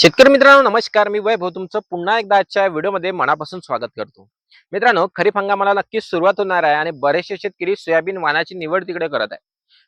शेतकरी मित्रांनो नमस्कार. मी वैभव तुमचं पुन्हा एकदा आजच्या व्हिडिओमध्ये मनापासून स्वागत करतो. मित्रांनो खरीप हंगामाला नक्कीच सुरुवात होणार आहे आणि बरेचसे शेतकरी सोयाबीन वाणाची निवड तिकडे करत आहे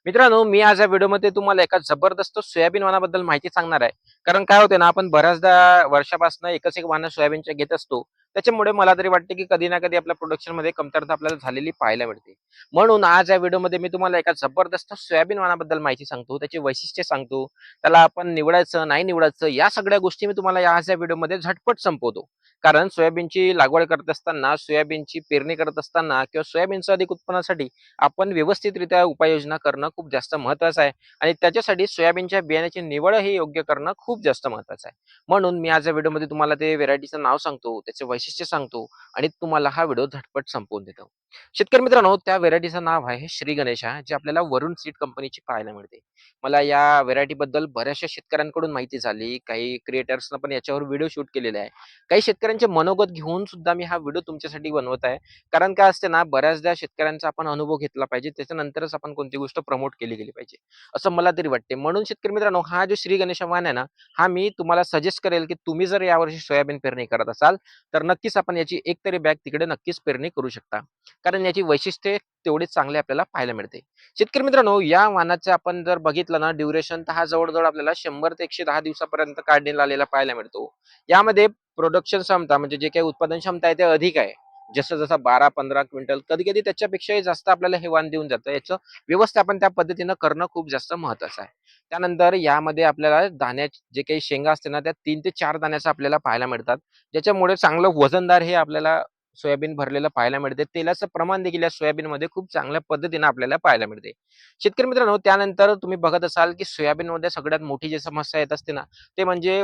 मित्रांनो मी आज या व्हिडिओमध्ये तुम्हाला एका जबरदस्त सोयाबीन वाणाबद्दल माहिती सांगणार आहे. कारण काय होते ना आपण बऱ्याचदा वर्षापासून एकच एक वाहन सोयाबीनच्या घेत असतो. त्याच्यामुळे मला तरी वाटते की कधी ना कधी आपल्या प्रोडक्शनमध्ये कमतरता आपल्याला झालेली पाहायला मिळते. म्हणून आज या व्हिडिओमध्ये मी तुम्हाला एका जबरदस्त सोयाबीन वाणाबद्दल माहिती सांगतो त्याची वैशिष्ट्ये सांगतो त्याला आपण निवडायचं नाही निवडायचं या सगळ्या गोष्टी मी तुम्हाला या आज या व्हिडिओमध्ये झटपट संपवतो. कारण सोयाबीनची लागवड करत असताना सोयाबीनची पेरणी करत असताना किंवा सोयाबीनचं अधिक उत्पन्नासाठी आपण व्यवस्थितरित्या उपाययोजना करणं खूप जास्त महत्वाचं आहे. आणि त्याच्यासाठी सोयाबीनच्या बियाण्याची निवड हे योग्य करणं खूप जास्त महत्वाचं आहे. म्हणून मी आज या व्हिडिओमध्ये तुम्हाला ते व्हेरायटीचं नाव सांगतो त्याचे वैशिष्ट्य सांगतो आणि तुम्हाला हा व्हिडिओ झटपट संपवून देतो. शेतकरी मित्रांनो त्या व्हेरायटीचं नाव आहे श्री गणेशा जे आपल्याला वरुण सीड कंपनीची पाहायला मिळते. मला या व्हेरायटी बद्दल बऱ्याचशा शेतकऱ्यांकडून माहिती झाली. काही क्रिएटर्सनं पण याच्यावर व्हिडिओ शूट केलेले आहे. काही शेतकऱ्यांचे मनोगत घेऊन सुद्धा मी हा व्हिडिओ तुमच्यासाठी बनवत आहे. कारण काय असते ना बऱ्याचदा शेतकऱ्यांचा आपण अनुभव घेतला पाहिजे. त्याच्यानंतरच आपण कोणती गोष्ट प्रमोट केली गेली पाहिजे. असं मला तरी वाटते. म्हणून शेतकरी मित्रांनो हा जो श्री गणेशा वाहन आहे ना हा मी तुम्हाला सजेस्ट करेल की तुम्ही जर यावर्षी सोयाबीन पेरणी करत असाल तर नक्कीच आपण याची एक तरी बॅग तिकडे नक्कीच पेरणी करू शकता. कारण याची वैशिष्ट्ये तेवढीच चांगली आपल्याला पाहायला मिळते. शेतकरी मित्रांनो या वाहनाचं आपण जर बघितलं ना ड्युरेशन तर हा जवळजवळ आपल्याला शंभर ते एकशे दहा दिवसापर्यंत काढण्यात आलेला पाहायला मिळतो. यामध्ये प्रोडक्शन क्षमता म्हणजे जे काही उत्पादन क्षमता आहे ते अधिक आहे. जसं जसं बारा पंधरा क्विंटल कधी कधी त्याच्यापेक्षाही जास्त आपल्याला हे वाण देऊन जातं. याचं व्यवस्थापन त्या पद्धतीनं करणं खूप जास्त महत्वाचं आहे. त्यानंतर यामध्ये आपल्याला दाण्या जे काही शेंगा असते ना त्या तीन ते चार दाण्याचं आपल्याला पाहायला मिळतात. ज्याच्यामुळे चांगलं वजनदार हे आपल्याला सोयाबीन भरलेलं पाहायला मिळते. तेलाचं प्रमाण देखील या सोयाबीनमध्ये खूप चांगल्या पद्धतीने आपल्याला पाहायला मिळते. शेतकरी मित्रांनो त्यानंतर तुम्ही बघत असाल की सोयाबीनमध्ये सगळ्यात मोठी जी समस्या येत असते ना ते म्हणजे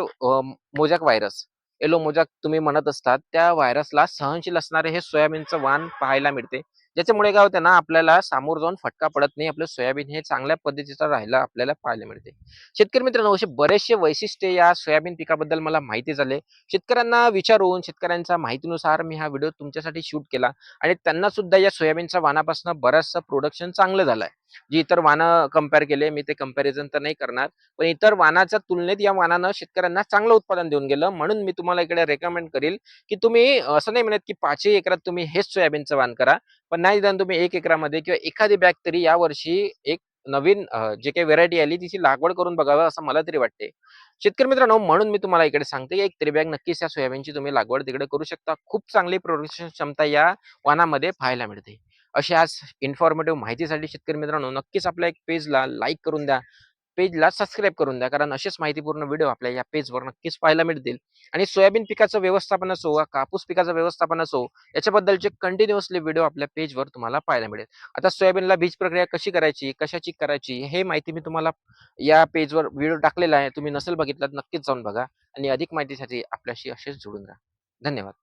मोजॅक व्हायरस येलो मोजाक तुम्ही म्हणत असतात त्या व्हायरसला सहनशील असणारे हे सोयाबीनचं वाण पाहायला मिळते. ज्याच्यामुळे काय होतं ना आपल्याला सामोर जाऊन फटका पडत नाही आपलं सोयाबीन हे चांगल्या पद्धतीचं राहायला आपल्याला पाहायला मिळते. शेतकरी मित्रांनो असे बरेचसे वैशिष्ट्ये या सोयाबीन पिकाबद्दल मला माहिती झाले. शेतकऱ्यांना विचारून शेतकऱ्यांच्या माहितीनुसार मी हा व्हिडिओ तुमच्यासाठी शूट केला आणि त्यांना सुद्धा या सोयाबीनच्या वाणापासून बरंचसं प्रोडक्शन चांगलं झालंय. जी इतर वाहनं कंपेअर केले मी ते कंपॅरिझन तर नाही करणार. पण इतर वाहनाच्या तुलनेत या वाहनानं शेतकऱ्यांना चांगलं उत्पादन देऊन गेलं. म्हणून मी तुम्हाला इकडे रेकमेंड करील की तुम्ही असं नाही म्हणत की पाचही एकरात तुम्ही हेच सोयाबीनचं वाण करा. पण नाही निदान तुम्ही एक एकरामध्ये किंवा एखादी बॅग तरी यावर्षी एक नवीन जे काही व्हेरायटी आली तिची लागवड करून बघावं असं मला तरी वाटते. शेतकरी मित्रांनो म्हणून मी तुम्हाला इकडे सांगते की एक तरी बॅग नक्कीच या सोयाबीनची तुम्ही लागवड तिकडे करू शकता. खूप चांगली प्रोडक्शन क्षमता या वाहनामध्ये पाहायला मिळते. अशा आज इन्फॉर्मेटिव्ह माहितीसाठी शेतकरी मित्रांनो नक्कीच आपल्या एक पेजला लाईक करून द्या. पेजला सबस्क्राईब करून द्या कारण असेच माहितीपूर्ण व्हिडिओ आपल्या या पेजवर नक्कीच पाहायला मिळतील. आणि सोयाबीन पिकाचं व्यवस्थापन असो वा कापूस पिकाचं व्यवस्थापन असो याच्याबद्दलचे कंटिन्युअसली व्हिडिओ आपल्या पेजवर तुम्हाला पाहायला मिळेल. आता सोयाबीनला बीज प्रक्रिया कशी करायची कशाची करायची हे माहिती मी तुम्हाला या पेजवर व्हिडिओ टाकलेला आहे. तुम्ही नसेल बघितलात नक्कीच जाऊन बघा. आणि अधिक माहितीसाठी आपल्याशी असेच जोडून राहा. धन्यवाद.